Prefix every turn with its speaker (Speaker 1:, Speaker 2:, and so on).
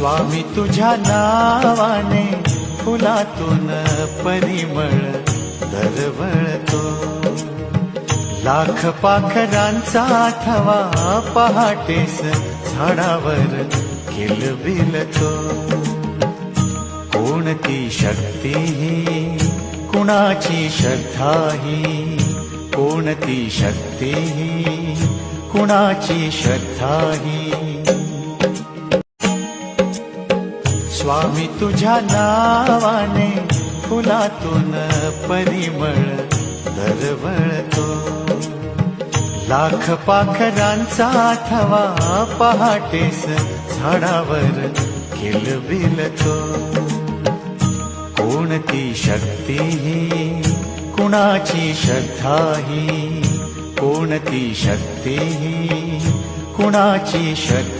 Speaker 1: स्वामी तुझ्या नावाने फुलातून परिमळ दरवळतो. लाख पाखरांचा थवा पहाटेस झाडावर किलबिलतो कोणती शक्ती ही? कुणाची श्रद्धा ही? कोणती शक्ती ही? कुणाची श्रद्धा ही? स्वामी तुझ्या नावाने फुलातून परिमळ दरवळतो. लाख पाखरांचा थवा पहाटेस झाडावर किलबिलतो कोणती शक्ती ही? कुणाची श्रद्धा ही? कोणती शक्ती ही? कुणाची श्रद्धा